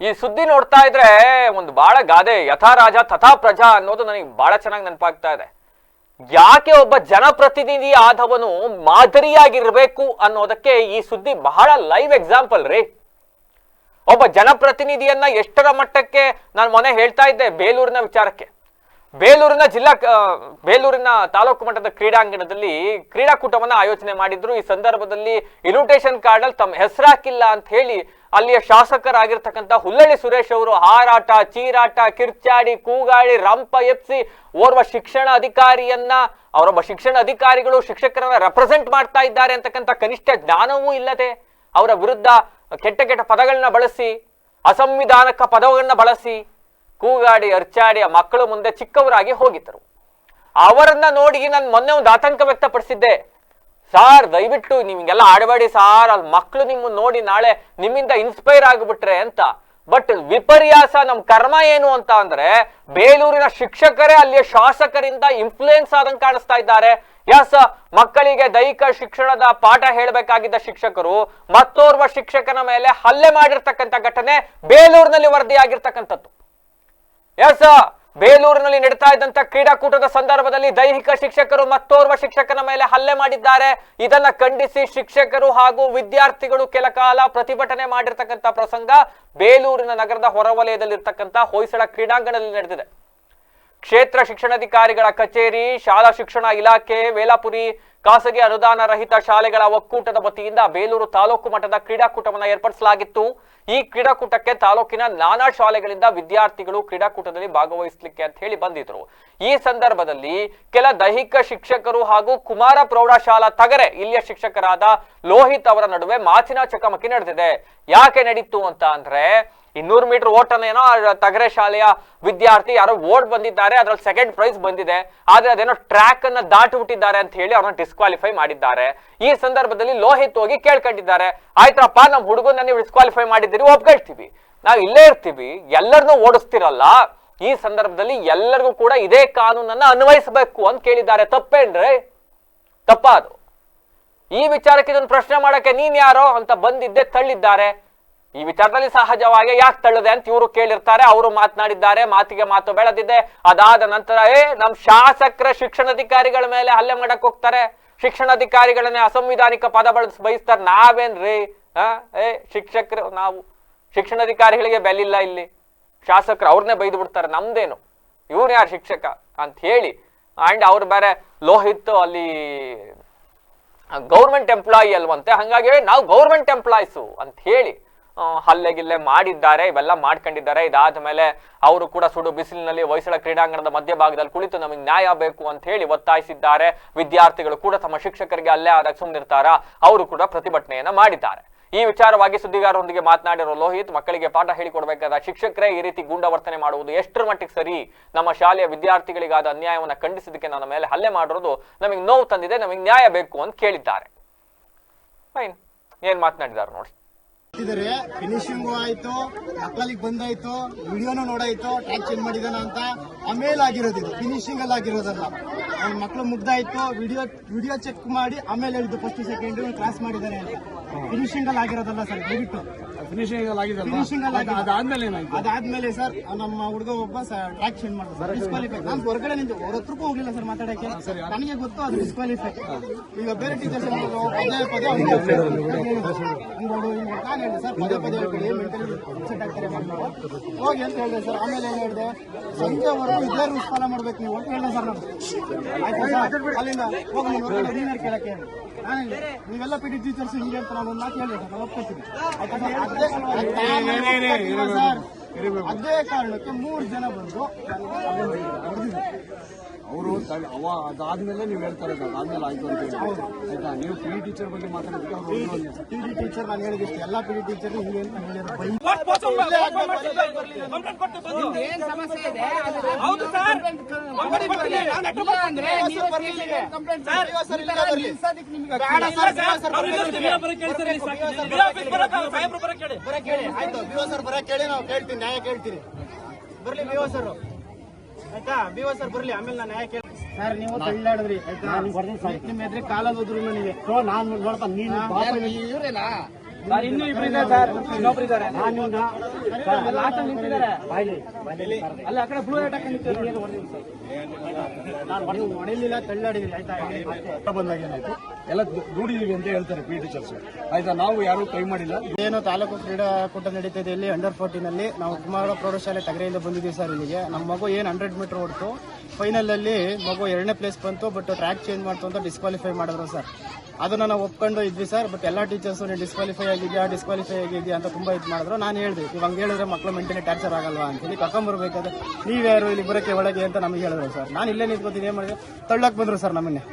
ಈ ಸುದ್ದಿ ನೋಡ್ತಾ ಇದ್ರೆ ಒಂದು ಬಹಳ ಗಾದೆ ಯಥಾ ರಾಜ ತಥಾ ಪ್ರಜಾ ಅನ್ನೋದು ನನಗೆ ಬಹಳ ಚೆನ್ನಾಗಿ ನೆನಪಾಗ್ತಾ ಇದೆ. ಯಾಕೆ ಒಬ್ಬ ಜನಪ್ರತಿನಿಧಿ ಆದವನು ಮಾದರಿಯಾಗಿರ್ಬೇಕು ಅನ್ನೋದಕ್ಕೆ ಈ ಸುದ್ದಿ ಬಹಳ ಲೈವ್ ಎಕ್ಸಾಂಪಲ್ ರೀ. ಒಬ್ಬ ಜನಪ್ರತಿನಿಧಿಯನ್ನ ಎಷ್ಟರ ಮಟ್ಟಕ್ಕೆ ನಾನು ಮೊನ್ನೆ ಹೇಳ್ತಾ ಇದ್ದೆ ಬೇಲೂರಿನ ವಿಚಾರಕ್ಕೆ. ಬೇಲೂರಿನ ಜಿಲ್ಲಾ ಬೇಲೂರಿನ ತಾಲೂಕು ಮಟ್ಟದ ಕ್ರೀಡಾಂಗಣದಲ್ಲಿ ಕ್ರೀಡಾಕೂಟವನ್ನು ಆಯೋಜನೆ ಮಾಡಿದ್ರು. ಈ ಸಂದರ್ಭದಲ್ಲಿ ಇನ್ವಿಟೇಷನ್ ಕಾರ್ಡ್ ಅಲ್ಲಿ ತಮ್ಮ ಹೆಸರಾಕಿಲ್ಲ ಅಂತ ಹೇಳಿ ಅಲ್ಲಿಯ ಶಾಸಕರಾಗಿರ್ತಕ್ಕಂಥ ಹುಲ್ಲಳ್ಳಿ ಸುರೇಶ್ ಅವರು ಹಾರಾಟ, ಚೀರಾಟ, ಕಿರ್ಚಾಡಿ, ಕೂಗಾಡಿ, ರಂಪ ಎಪ್ಸಿ ಓರ್ವ ಶಿಕ್ಷಣ ಅಧಿಕಾರಿಯನ್ನ, ಅವರೊಬ್ಬ ಶಿಕ್ಷಣ ಅಧಿಕಾರಿಗಳು ಶಿಕ್ಷಕರನ್ನ ರೆಪ್ರೆಸೆಂಟ್ ಮಾಡ್ತಾ ಇದ್ದಾರೆ ಅಂತಕ್ಕಂಥ ಕನಿಷ್ಠ ಜ್ಞಾನವೂ ಇಲ್ಲದೆ ಅವರ ವಿರುದ್ಧ ಕೆಟ್ಟ ಕೆಟ್ಟ ಪದಗಳನ್ನ ಬಳಸಿ, ಅಸಂವಿಧಾನಕ ಪದಗಳನ್ನ ಬಳಸಿ ಕೂಗಾಡಿ, ಅರ್ಚಾಡಿ ಆ ಮಕ್ಕಳು ಮುಂದೆ ಚಿಕ್ಕವರಾಗಿ ಹೋಗಿದ್ದರು. ಅವರನ್ನ ನೋಡಿ ನಾನು ಮೊನ್ನೆ ಒಂದು ಆತಂಕ ವ್ಯಕ್ತಪಡಿಸಿದ್ದೆ. ಸಾರ್, ದಯವಿಟ್ಟು ನಿಮ್ಗೆಲ್ಲ ಆಡಬೇಡಿ ಸಾರ್, ಅಲ್ಲಿ ಮಕ್ಕಳು ನಿಮ್ಮ ನೋಡಿ ನಾಳೆ ನಿಮ್ಮಿಂದ ಇನ್ಸ್ಪೈರ್ ಆಗಿಬಿಟ್ರೆ ಅಂತ. ಬಟ್ ವಿಪರ್ಯಾಸ ನಮ್ ಕರ್ಮ ಏನು ಅಂತ ಅಂದ್ರೆ, ಬೇಲೂರಿನ ಶಿಕ್ಷಕರೇ ಅಲ್ಲಿಯ ಶಾಸಕರಿಂದ ಇನ್ಫ್ಲೂಯೆನ್ಸ್ ಆದಂಗೆ ಕಾಣಿಸ್ತಾ ಇದ್ದಾರೆ. ಎಸ್ ಮಕ್ಕಳಿಗೆ ದೈಹಿಕ ಶಿಕ್ಷಣದ ಪಾಠ ಹೇಳಬೇಕಾಗಿದ್ದ ಶಿಕ್ಷಕರು, ಮತ್ತೋರ್ವ ಶಿಕ್ಷಕನ ಮೇಲೆ ಹಲ್ಲೆ ಮಾಡಿರ್ತಕ್ಕಂಥ ಘಟನೆ ಬೇಲೂರಿನಲ್ಲಿ ವರದಿಯಾಗಿರ್ತಕ್ಕಂಥದ್ದು. ಎಸ್ ಬೇಲೂರಿನಲ್ಲಿ ನಡೀತಾ ಇದ್ದಂತ ಕ್ರೀಡಾಕೂಟದ ಸಂದರ್ಭದಲ್ಲಿ ದೈಹಿಕ ಶಿಕ್ಷಕರು ಮತ್ತೋರ್ವ ಶಿಕ್ಷಕನ ಮೇಲೆ ಹಲ್ಲೆ ಮಾಡಿದ್ದಾರೆ. ಇದನ್ನ ಖಂಡಿಸಿ ಶಿಕ್ಷಕರು ಹಾಗೂ ವಿದ್ಯಾರ್ಥಿಗಳು ಕೆಲ ಕಾಲ ಪ್ರತಿಭಟನೆ ಮಾಡಿರ್ತಕ್ಕಂಥ ಪ್ರಸಂಗ ಬೇಲೂರಿನ ನಗರದ ಹೊರವಲಯದಲ್ಲಿರ್ತಕ್ಕಂಥ ಹೊಯ್ಸಳ ಕ್ರೀಡಾಂಗಣದಲ್ಲಿ ನಡೆದಿದೆ. ಕ್ಷೇತ್ರ ಶಿಕ್ಷಣಾಧಿಕಾರಿಗಳ ಕಚೇರಿ, ಶಾಲಾ ಶಿಕ್ಷಣ ಇಲಾಖೆ, ವೇಲಾಪುರಿ ಖಾಸಗಿ ಅನುದಾನ ರಹಿತ ಶಾಲೆಗಳ ಒಕ್ಕೂಟದ ವತಿಯಿಂದ ಬೇಲೂರು ತಾಲೂಕು ಮಟ್ಟದ ಕ್ರೀಡಾಕೂಟವನ್ನು ಏರ್ಪಡಿಸಲಾಗಿತ್ತು. ಈ ಕ್ರೀಡಾಕೂಟಕ್ಕೆ ತಾಲೂಕಿನ ನಾನಾ ಶಾಲೆಗಳಿಂದ ವಿದ್ಯಾರ್ಥಿಗಳು ಕ್ರೀಡಾಕೂಟದಲ್ಲಿ ಭಾಗವಹಿಸಲಿಕ್ಕೆ ಅಂತ ಹೇಳಿ ಬಂದಿದ್ರು. ಈ ಸಂದರ್ಭದಲ್ಲಿ ಕೆಲ ದೈಹಿಕ ಶಿಕ್ಷಕರು ಹಾಗೂ ಕುಮಾರ ಪ್ರೌಢಶಾಲಾ ತಗರೆ ಇಲ್ಲಿಯ ಶಿಕ್ಷಕರಾದ ಲೋಹಿತ್ ಅವರ ನಡುವೆ ಮಾತಿನ ಚಕಮಕಿ ನಡೆದಿದೆ. ಯಾಕೆ ನಡೀತು ಅಂತ ಅಂದ್ರೆ ಇನ್ನೂರು ಮೀಟರ್ ಓಟನೇನೋ ಏನೋ ತಗರೆ ಶಾಲೆಯ ವಿದ್ಯಾರ್ಥಿ ಯಾರೋ ಓಟ್ ಬಂದಿದ್ದಾರೆ, ಅದ್ರಲ್ಲಿ ಸೆಕೆಂಡ್ ಪ್ರೈಸ್ ಬಂದಿದೆ. ಆದ್ರೆ ಅದೇನೋ ಟ್ರ್ಯಾಕ್ ಅನ್ನ ದಾಟಿಬಿಟ್ಟಿದ್ದಾರೆ ಅಂತ ಹೇಳಿ ಅವ್ರನ್ನ ಡಿಸ್ಕ್ವಾಲಿಫೈ ಮಾಡಿದ್ದಾರೆ. ಈ ಸಂದರ್ಭದಲ್ಲಿ ಲೋಹಿತ್ ಹೋಗಿ ಕೇಳ್ಕೊಂಡಿದ್ದಾರೆ. ಆಯ್ತಪ್ಪ ನಮ್ಮ ಹುಡುಗನ ನೀವು ಡಿಸ್ಕ್ವಾಲಿಫೈ ಮಾಡಿದ್ದೀರಿ, ಒಪ್ಕೊಳ್ತೀವಿ. ನಾವು ಇಲ್ಲೇ ಇರ್ತೀವಿ, ಎಲ್ಲರನ್ನೂ ಓಡಿಸ್ತಿರಲ್ಲ. ಈ ಸಂದರ್ಭದಲ್ಲಿ ಎಲ್ಲರಿಗೂ ಕೂಡ ಇದೇ ಕಾನೂನನ್ನ ಅನ್ವಯಿಸಬೇಕು ಅಂತ ಕೇಳಿದ್ದಾರೆ. ತಪ್ಪೇನ್ರಿ? ತಪ್ಪ ಅದು ಈ ವಿಚಾರಕ್ಕೆ ಇದನ್ನು ಪ್ರಶ್ನೆ ಮಾಡಕ್ಕೆ ನೀನ್ ಯಾರೋ? ಅಂತ ಬಂದಿದ್ದೆ ತಳ್ಳಿದ್ದಾರೆ. ಈ ವಿಚಾರದಲ್ಲಿ ಸಹಜವಾಗಿ ಯಾಕೆ ತಳ್ಳದೆ ಅಂತ ಇವರು ಕೇಳಿರ್ತಾರೆ, ಅವರು ಮಾತನಾಡಿದ್ದಾರೆ, ಮಾತಿಗೆ ಮಾತು ಬೆಳೆದಿದೆ. ಅದಾದ ನಂತರ, ಏ, ನಮ್ ಶಾಸಕರ ಶಿಕ್ಷಣಾಧಿಕಾರಿಗಳ ಮೇಲೆ ಹಲ್ಲೆ ಮಾಡಕ್ ಹೋಗ್ತಾರೆ. ಶಿಕ್ಷಣಾಧಿಕಾರಿಗಳನ್ನೇ ಅಸಂವಿಧಾನಿಕ ಪದ ಬಳಸಿ, ಬಯಸ್ತಾರೆ. ನಾವೇನ್ರಿ? ಏ, ಶಿಕ್ಷಕರು ನಾವು, ಶಿಕ್ಷಣಾಧಿಕಾರಿಗಳಿಗೆ ಬೆಲಿಲ್ಲ ಇಲ್ಲಿ. ಶಾಸಕರು ಅವ್ರನ್ನೇ ಬೈದು ಬಿಡ್ತಾರೆ. ನಮ್ದೇನು? ಇವ್ರು ಯಾರು ಶಿಕ್ಷಕ ಅಂತ ಹೇಳಿ. ಅಂಡ್ ಅವ್ರು ಬೇರೆ ಲೋಹಿತ್ ಅಲ್ಲಿ ಗೌರ್ಮೆಂಟ್ ಎಂಪ್ಲಾಯಿ ಅಲ್ವಂತೆ. ಹಂಗಾಗಿ ನಾವು ಗೌರ್ಮೆಂಟ್ ಎಂಪ್ಲಾಯ್ಸು ಅಂತ ಹೇಳಿ. ಹಲ್ಲೆ ಗಿಲ್ಲೆ ಮಾಡಿದ್ದಾರೆ, ಇವೆಲ್ಲ ಮಾಡ್ಕೊಂಡಿದ್ದಾರೆ. ಇದಾದ ಮೇಲೆ ಅವರು ಕೂಡ ಸುಡು ಬಿಸಿಲಿನಲ್ಲಿ ಹೊಯ್ಸಳ ಕ್ರೀಡಾಂಗಣದ ಮಧ್ಯಭಾಗದಲ್ಲಿ ಕುಳಿತು ನಮಗೆ ನ್ಯಾಯ ಬೇಕು ಅಂತ ಹೇಳಿ ಒತ್ತಾಯಿಸಿದ್ದಾರೆ. ವಿದ್ಯಾರ್ಥಿಗಳು ಕೂಡ ತಮ್ಮ ಶಿಕ್ಷಕರಿಗೆ ಅಲ್ಲೇ ಆದಾಗ ಸುಮ್ಮನಿರ್ತಾರ ಅವರು ಕೂಡ ಪ್ರತಿಭಟನೆಯನ್ನ ಮಾಡಿದ್ದಾರೆ. ಈ ವಿಚಾರವಾಗಿ ಸುದ್ದಿಗಾರರೊಂದಿಗೆ ಮಾತನಾಡಿರೋ ಲೋಹಿತ್, ಮಕ್ಕಳಿಗೆ ಪಾಠ ಹೇಳಿಕೊಡ್ಬೇಕಾದ ಶಿಕ್ಷಕರೇ ಈ ರೀತಿ ಗೂಂಡಾವರ್ತನೆ ಮಾಡುವುದು ಎಷ್ಟರ ಮಟ್ಟಿಗೆ ಸರಿ? ನಮ್ಮ ಶಾಲೆಯ ವಿದ್ಯಾರ್ಥಿಗಳಿಗಾದ ಅನ್ಯಾಯವನ್ನ ಖಂಡಿಸಿದಕ್ಕೆ ನನ್ನ ಮೇಲೆ ಹಲ್ಲೆ ಮಾಡಿರೋದು ನಮಗೆ ನೋವು ತಂದಿದೆ, ನಮಗೆ ನ್ಯಾಯ ಬೇಕು ಅಂತ ಕೇಳಿದ್ದಾರೆ. ಫೈನ್. ಏನ್ ಮಾತನಾಡಿದ್ದಾರೆ ನೋಡಿ. ಇದಾರೆ ಫಿನಿಶಿಂಗು ಆಯ್ತು ಮಕ್ಕಳಿಗೆ ಬಂದಾಯ್ತು, ವಿಡಿಯೋನು ನೋಡಾಯ್ತು ಟ್ರ್ಯಾಕ್ ಚೇಂಜ್ ಮಾಡಿದಾನ ಅಂತ ಆಮೇಲೆ ಆಗಿರೋದು ಫಿನಿಶಿಂಗ್ ಅಲ್ಲಿ ಆಗಿರೋದಲ್ಲ. ಅವ್ನ ಮಕ್ಕಳು ಮುಗ್ದಾಯ್ತು, ವಿಡಿಯೋ ವಿಡಿಯೋ ಚೆಕ್ ಮಾಡಿ ಆಮೇಲೆ ಹೇಳಿದ್ದು ಫಸ್ಟ್ ಸೆಕೆಂಡ್ ಕ್ಲಾಸ್ ಮಾಡಿದ್ದಾರೆ ಫಿನಿಶಿಂಗ್ ಅಲ್ಲಿ ಆಗಿರೋದಲ್ಲ ಸರ್, ದಯವಿಟ್ಟು. ಫಿನಿಶಿಂಗ್ ಆಗಿದಲ್ವಾ? ಫಿನಿಶಿಂಗ್ ಅದಾದ್ಮೇಲೆ ಏನಾಯ್ತು? ಅದಾದ್ಮೇಲೆ ಸರ್ ನಮ್ಮ ಹುಡುಗ ಒಬ್ಬ ಟ್ರ್ಯಾಕ್ ಚೇಂಜ್ ಮಾಡ್ತಾರೆ ಡಿಸ್ಕ್ವಾಲಿಫೈ ನಾನು ಹೊರಗಡೆ ನಿಂತು ಅವ್ರ ಹತ್ರಕ್ಕೂ ಹೋಗ್ಲಿಲ್ಲ ಸರ್ ಮಾತಾಡಕ್ಕೆ. ನನಗೆ ಗೊತ್ತು ಅದು ಡಿಸ್ಕ್ವಾಲಿಫೈ ಈಗ ಬೇರೆ ಟೀಚರ್ಸ್ ಪದೇ ಪದೇ ನಾನು ಹೇಳಿದೆ ಸರ್ ಪದೇ ಪದೇ ಹೇಳ್ಕೊಳ್ಳಿ ಮೆಂಟಲಿ ಅಪ್ಸೆಟ್ ಆಗ್ತಾರೆ ಹೋಗಿ ಅಂತ ಹೇಳಿದೆ ಸರ್ ಆಮೇಲೆ ಏನು ಹೇಳಿದೆ? ಸಂಜೆವರೆಗೂ ಇದೇ ರೂಲ್ಸ್ ಫಾಲೋ ಮಾಡ್ಬೇಕು ನೀವು. ಅಂತ ಹೇಳಿದೆ ಸರ್ ನಾನು. ಅಲ್ಲಿಂದ ಹೋಗಿ ಹೊರಗಡೆ ನೀನು ಕೇಳಕ್ಕೆ? ನೀವೆಲ್ಲ ಪಿ ಟಿ ಟೀಚರ್ಸ್ ಹಿಂಗೆ ಅಂತ ನಾನು ಮಾತು ಒಪ್ಕೊತೀನಿ ಸರ್ ಅದೇ ಕಾರಣಕ್ಕೆ ಮೂರು ಜನ ಬಂದು ಅವರು ಅವ ಅದಾದ್ಮೇಲೆ ನೀವು ಹೇಳ್ತಾರೆ ಅದಾದ್ಮೇಲೆ ಆಯ್ತು ಅಂತ ಹೇಳಿ. ಆಯ್ತಾ? ನೀವು ಪಿ ಟೀಚರ್ ಬಗ್ಗೆ ಮಾತಾಡಿದ್ರೆ ಅವ್ರು ಪಿ ಡಿ ಟೀಚರ್ ನಾನು ಹೇಳಿದ ಇಷ್ಟು. ಎಲ್ಲ ಪಿ ಡಿ ಟೀಚರ್ ಹಿಂಗೆ ಅಂತ ಹೇಳಿದ್ರು. ಬೈ ಏನ್ ಸಮಸ್ಯೆ ಇದೆ? ಹೌದು ಸರ್. ನೀವೇ ಕೇಳಿ ಕಂಪ್ಲೇಂಟ್ ಸರ್ ಇಲ್ಲ ಬರ್ಲಿ. ಬೇಡ ಸರ್, ಬೇಡ ಸರ್, ಬರಕ್ ಕೇಳಿ. ಆಯ್ತು ಸರ್. ಕೇಳಿ. ನಾವು ಕೇಳ್ತೀನಿ ನ್ಯಾಯ ಕೇಳ್ತೀನಿ. ಬರ್ಲಿ ವಿವ ಸರ್ ಆಯ್ತಾ? ಬಿಒ ಸರ್ ಬರ್ಲಿ. ಆಮೇಲೆ ನಾನು ಯಾಕೆ ಸರ್ ನೀವು ತಳ್ಳಾಡಿದ್ರಿ ಆಯ್ತಾ? ನಿಮ್ಮ ಎದುರು ಕಾಲಲ್ಲಿ ಹೋದ್ರು ನನಗೆ ನಾನು ನೋಡಪ್ಪ ನೀನು ಇನ್ನೂ ಸರ್. ಇನ್ನೊಬ್ರು ಇದ್ದಾರೆ. ಲಾಸ್ಟ್ ಅಲ್ಲಿ ನಿಂತಿದ್ದಾರೆ. ಅಲ್ಲ ಆ ಕಡೆ ಬ್ಲೂ ಲೈಟ್ ಹಾಕೊಂಡು ನಿಂತಿದ್ದಾರೆ. ನೀವು ಹೊಡೆಯಲಿಲ್ಲ ತಳ್ಳಾಡಿದ್ರಿ ಆಯ್ತಾ? ಬಂದಾಗ ಏನಾಯ್ತು? ಎಲ್ಲ ದುಡಿದೀವಿ ಅಂತ ಹೇಳ್ತಾರೆ ಪಿ ಟೀಚರ್ಸ್ ಆಯ್ತಾ ನಾವು ಯಾರು ಕೈ ಮಾಡಿಲ್ಲ. ಏನು ತಾಲೂಕು ಕ್ರೀಡಾಕೂಟ ನಡೀತಿದೆ ಇಲ್ಲಿ ಅಂಡರ್ ಫೋರ್ಟೀನ್ ಅಲ್ಲಿ. ನಾವು ಕುಮಾರ ಪ್ರೌಢಶಾಲೆ ತಗರೆಯಿಂದ ಬಂದಿದ್ದೀವಿ ಸರ್ ಇಲ್ಲಿಗೆ. ನಮ್ಮ ಮಗು ಏನು ಹಂಡ್ರೆಡ್ ಮೀಟರ್ ಓಡ್ತು? ಫೈನಲ್ ಅಲ್ಲಿ ಮಗು ಎರಡನೇ ಪ್ಲೇಸ್ ಬಂತು ಬಟ್ ಟ್ರ್ಯಾಕ್ ಚೇಂಜ್ ಮಾಡ್ತು ಅಂತ ಡಿಸ್ಕ್ವಾಲಿಫೈ ಮಾಡಿದ್ರು ಸರ್. ಅದನ್ನ ನಾವು ಒಪ್ಕೊಂಡು ಇದ್ವಿ ಸರ್ ಬಟ್ ಎಲ್ಲಾ ಟೀಚರ್ಸ್ ನೀವು ಡಿಸ್ಕ್ವಾಲಿಫೈ ಆಗಿದ್ಯಾ ಡಿಸ್ಕ್ವಾಲಿಫೈ ಆಗಿದ್ಯಾ ಅಂತ ತುಂಬಾ ಇದು ಮಾಡಿದ್ರು. ನಾನು ಹೇಳಿದೆ ಇವಾಗ ಹೇಳಿದ್ರೆ ಮಕ್ಕಳು ಮೆಂಟಲಿ ಟ್ಯಾಕ್ಚರ್ ಆಗಲ್ವಾ ಅಂತ ಹೇಳಿ ಕರ್ಕೊಂಬರ್ಬೇಕಾದ್ರೆ ನೀವ್ಯಾರು ಇಲ್ಲಿ ಬರೋಕೆ ಒಳಗೆ ಅಂತ ನಮಗೆ ಹೇಳಿದ್ರು ಸರ್. ನಾನು ಇಲ್ಲೇ ನಿಂತ್ಕೊತೀನಿ, ಏನ್ ಮಾಡಿದೆ? ತಳ್ಳಕ್ ಬಂದ್ರು ಸರ್ ನಮ್ಮನ್ನೇ.